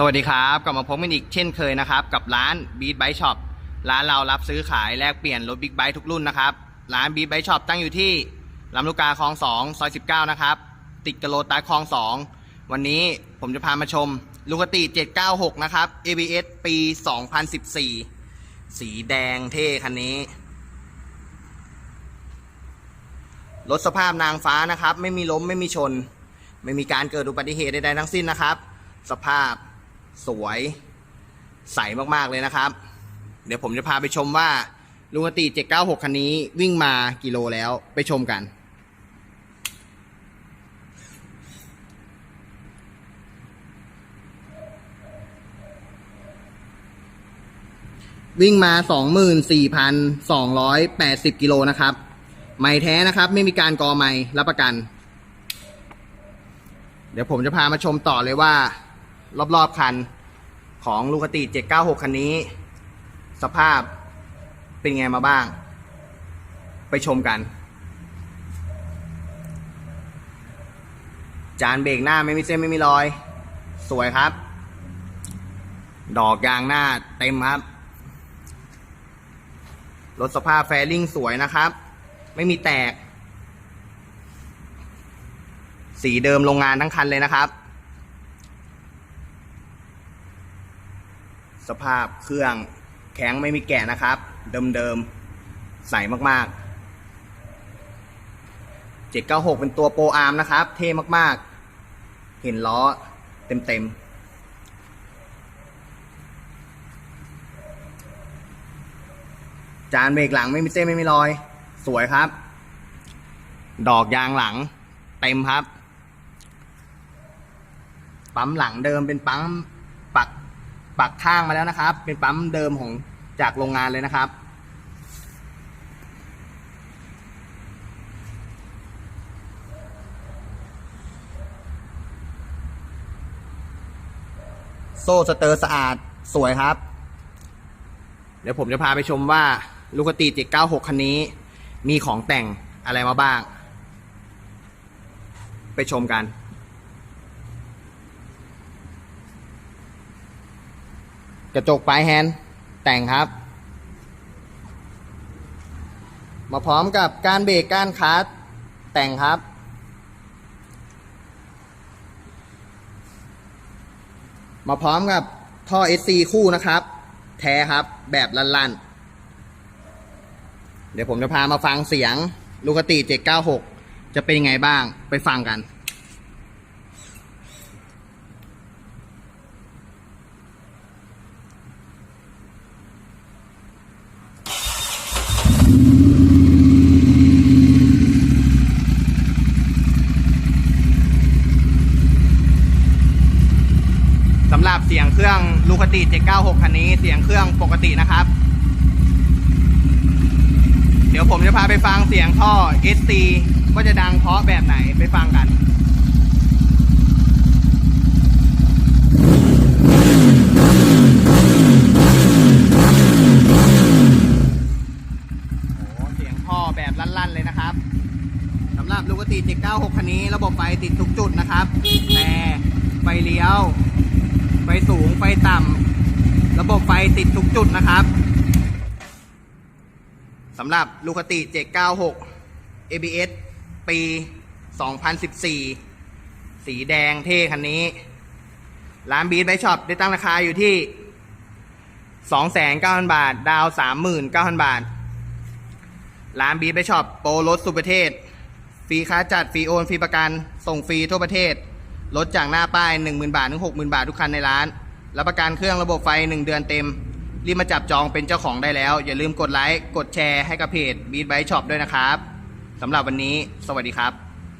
สวัสดีครับกลับมาพบกันอีกเช่นเคยนะครับ กับร้าน Beat Bike Shop ร้านเรารับซื้อขายแลกเปลี่ยนรถบิ๊กไบค์ทุกรุ่นนะครับ ร้าน Beat Bike Shop ตั้งอยู่ที่ลำลูกกาคลอง2ซอย19 นะครับ ติดกบโลตาคลอง 2 วันนี้ผมจะพามาชมลูกติ 796 นะครับ ABS ปี 2014 สีแดงเท่คันนี้รถสภาพนางฟ้านะครับ ไม่มีล้มไม่มีชน ไม่มีการเกิดอุบัติเหตุใดๆทั้งสิ้นนะครับ สภาพ สวยใสมากๆเลยนะครับ เดี๋ยวผมจะพาไปชมว่าลุงกติ796 คันนี้วิ่งมากิโลแล้วไปชมกัน วิ่งมา 24,280 กิโลนะครับ ไม่แท้นะครับ ไม่มีการกอไม่รับประกัน เดี๋ยวผมจะพามาชมต่อเลยว่า รอบๆคันของลูกติ 796 คันนี้ สภาพเป็นไงมาบ้าง ไปชมกัน จานเบรกหน้าไม่มีเส้นไม่มีรอย สวยครับ ดอกยางหน้าเต็มครับ รถสภาพแฟริ่งสวยนะครับ ไม่มีแตก สีเดิมโรงงานทั้งคันเลยนะครับ สภาพเครื่องแข็งไม่มีแกะนะครับ เดิมๆ ใสมากๆ 796 เป็นตัวโปรอาร์มนะครับ เท่มากๆ เห็นล้อเต็มๆจานเบรกหลังไม่มีเส้นไม่มีรอย สวยครับ ดอกยางหลัง เต็มครับ ปั๊มหลังเดิมเป็นปั๊มปัก ปักข้างมาแล้วนะครับ เป็นปั๊มเดิมของจากโรงงานเลยนะครับ โซ่สเตอร์สะอาดสวยครับ เดี๋ยวผมจะพาไปชมว่าลูกติ796คันนี้ มีของแต่งอะไรมาบ้าง ไปชมกัน ระจกปลายแฮนด์แต่งครับ มาพร้อมกับการเบรกการคัสแต่งครับ มาพร้อมกับท่อ SC คู่นะครับ แท้ครับแบบลันๆ เดี๋ยวผมจะพามาฟังเสียงลูกติ 796 จะเป็นยังไงบ้างไปฟังกัน หรับเสียงเครื่องลูคติ796 คันนี้เสียงเครื่องปกตินะครับ เดี๋ยวผมจะพาไปฟังเสียงท่อ SC ว่าจะดังเพราะแบบไหนไปฟังกันโอ้เสียงท่อแบบลั่นๆเลยนะครับสำหรับลูกติ796 คันนี้ ระบบไฟติดทุกจุดนะครับ แต่ไฟเลี้ยว ฟสูง ไฟต่ำ ระบบไฟติดทุกจุดนะครับ สำหรับลูกติ 796 ABS ปี 2014 สีแดงเท่คันนี้ ร้านบีทไบช็อปได้ตั้งราคาอยู่ที่ 2,900 บาท ดาว 39,000 บาท ร้านบีทไบช็อปโปรรถสุประเทศ ฟรีค่าจัด ฟรีโอน ฟรีประกัน ส่งฟรีทั่วประเทศ ลดจากหน้าป้าย 10,000 บาทถึง 60,000 บาททุกคันในร้าน รับประกันเครื่องระบบไฟ 1 เดือนเต็ม รีบมาจับจองเป็นเจ้าของได้แล้ว อย่าลืมกดไลค์ กดแชร์ให้กับเพจ Beat Bike Shop ด้วยนะครับสำหรับวันนี้ สวัสดีครับ